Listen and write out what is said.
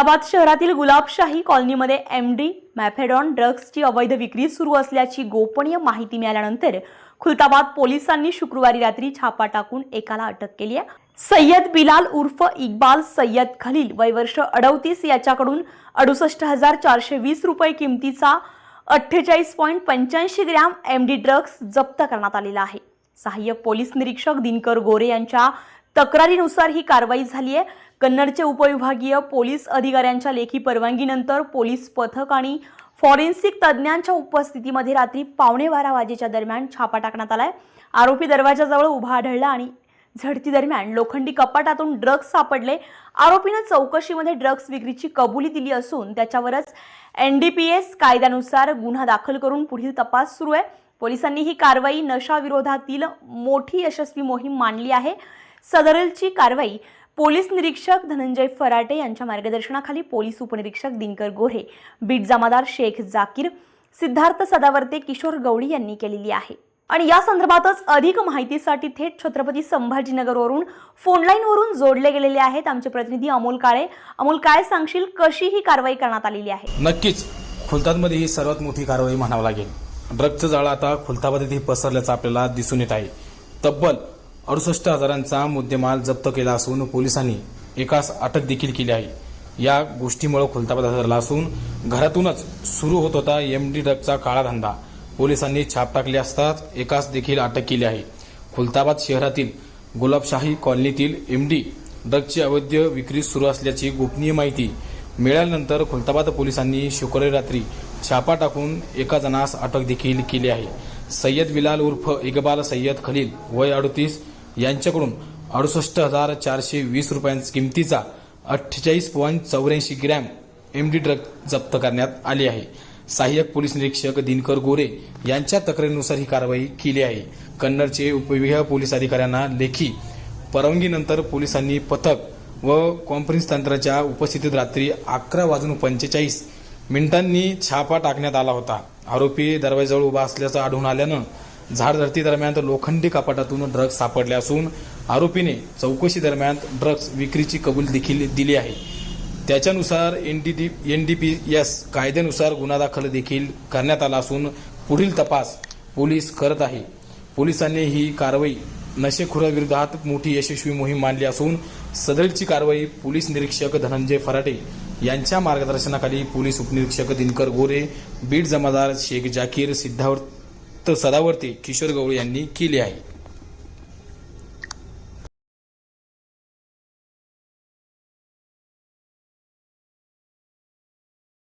औरंगाबाद शहरातील गुलाबशाही कॉलनीमध्ये M D मॅफेडॉन ड्रग्सची अवैध विक्री सुरू असल्याची गोपनीय माहिती मिळाल्यानंतर खुलताबाद पोलिसांनी शुक्रवारी रात्री छापा टाकून एकाला अटक केली आहे. सय्यद बिलाल उर्फ इक्बाल सय्यद खलील वय वर्ष अडवतीस याच्याकडून अडुसष्ट हजार चारशे वीस रुपये किमतीचा अठ्ठेचाळीस पॉईंट पंच्याऐंशी ग्रॅम एम डी ड्रग्ज जप्त करण्यात आलेला आहे. सहाय्यक पोलीस निरीक्षक दिनकर गोरे यांच्या तक्रारीनुसार ही कारवाई झाली आहे. कन्नडचे उपविभागीय पोलीस अधिकाऱ्यांच्या लेखी परवानगीनंतर पोलीस पथक आणि फॉरेन्सिक तज्ज्ञांच्या उपस्थितीमध्ये रात्री पावणे बारा वाजेच्या दरम्यान छापा टाकण्यात आलाय. आरोपी दरवाजाजवळ उभा आढळला आणि झडती दरम्यान लोखंडी कपाटातून ड्रग्ज सापडले. आरोपीनं चौकशीमध्ये ड्रग्ज विक्रीची कबुली दिली असून त्याच्यावरच एन डी पी एस कायद्यानुसार गुन्हा दाखल करून पुढील तपास सुरू आहे. पोलिसांनी ही कारवाई नशाविरोधातील मोठी यशस्वी मोहीम मानली आहे. सदरलची कारवाई पोलीस निरीक्षक धनंजय फराटे यांच्या मार्गदर्शनाखाली पोलीस उपनिरीक्षक दिनकर गोरे बीट जमादार शेख जाकीर सिद्धार्थ सदावर्ते किशोर गवळी यांनी केलेली आहे. आणि या संदर्भातच अधिक माहितीसाठी थेट छत्रपती संभाजीनगरवरून फोनलाईनवरून जोडले गेलेले आहेत आमचे प्रतिनिधी अमोल काळे. अमोल काय सांगशील कशी ही कारवाई करण्यात आलेली आहे? नक्कीच. खुलताबादमध्ये ही सर्वात मोठी कारवाई म्हणावं लागेल. ड्रग्जचं जाळं आता खुलताबाद येथे पसरल्याचं आपल्याला दिसून येत आहे. तब्बल अडुसष्ट हजारांचा मुद्देमाल जप्त केला असून पोलिसांनी एकास अटक देखील केली आहे. या गोष्टीमुळे खुलताबाद धरला असून घरातूनच सुरू होत होता एम डी ड्रगचा काळा धंदा पोलिसांनी छाप टाकली असताच एकास देखील अटक केली आहे. खुलताबाद शहरातील गुलाबशाही कॉलनीतील एम डी ड्रगची अवैध विक्री सुरू असल्याची गोपनीय माहिती मिळाल्यानंतर खुलताबाद पोलिसांनी शुक्रवारी रात्री छापा टाकून एका जणास अटक देखील केली आहे. सय्यद बिलाल उर्फ इकबाल सय्यद खलील वय अडतीस यांच्याकडून अडुसष्ट हजार चारशे वीस रुपयांच्या किमतीचा अठ्ठेचाळीस पॉईंट चौऱ्याऐंशी ग्रॅम एम डी ड्रग जप्त करण्यात आली आहे. सहाय्यक पोलीस निरीक्षक दिनकर गोरे यांच्या तक्रारीनुसार ही कारवाई केली आहे. कन्नडचे उपविभाग पोलीस अधिकाऱ्यांना लेखी परवानगीनंतर पोलिसांनी पथक व कॉन्फरन्स तंत्राच्या उपस्थितीत रात्री अकरा वाजून पंचेचाळीस मिनिटांनी छापा टाकण्यात आला होता. आरोपी दरवाजाजवळ उभा असल्याचं आढळून आल्यानं झाडधरती दरम्यान लोखंडी कपाटातून ड्रग्ज सापडले असून आरोपीने चौकशी दरम्यान ड्रग्ज विक्रीची कबूल देखील दिली आहे. त्याच्यानुसार N D D N D P S कायद्यानुसार गुन्हा दाखल देखील करण्यात आला असून पुढील तपास पोलीस करत आहे. पोलिसांनी ही कारवाई नशेखोराविरोधात मोठी यशस्वी मोहीम मानली असून सदरची कारवाई पोलीस निरीक्षक धनंजय फराटे यांच्या मार्गदर्शनाखाली पोलीस उपनिरीक्षक दिनकर गोरे बीड जमादार शेख जाकीर सिद्धार्थ तर सदावर्ती किशोर गवळी यांनी केली आहे.